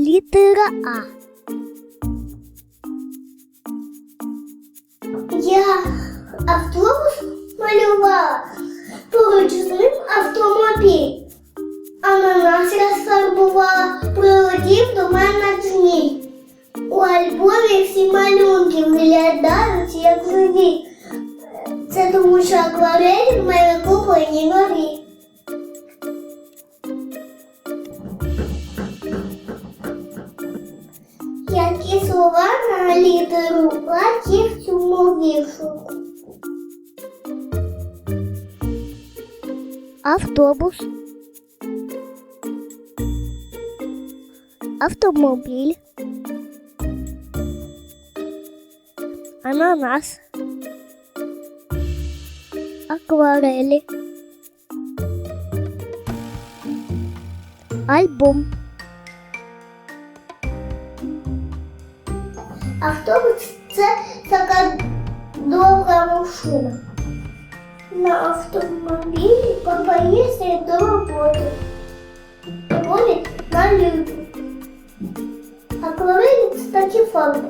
Літера А. Я автобус малювала, поруч з ним автомобіль. Ананас розфарбувала, прилетів до мене змій. У альбомі всі малюнки виглядають як живі. Це тому, що акварелі в мене Які слова на літеру А є в цьому віршику? Автобус. Автомобіль. Ананас. Акварелі. Альбом. Автобус це така довга машина. На автомобілі папа їздить до роботи. Водить на люди. Акварелі це такі фарби.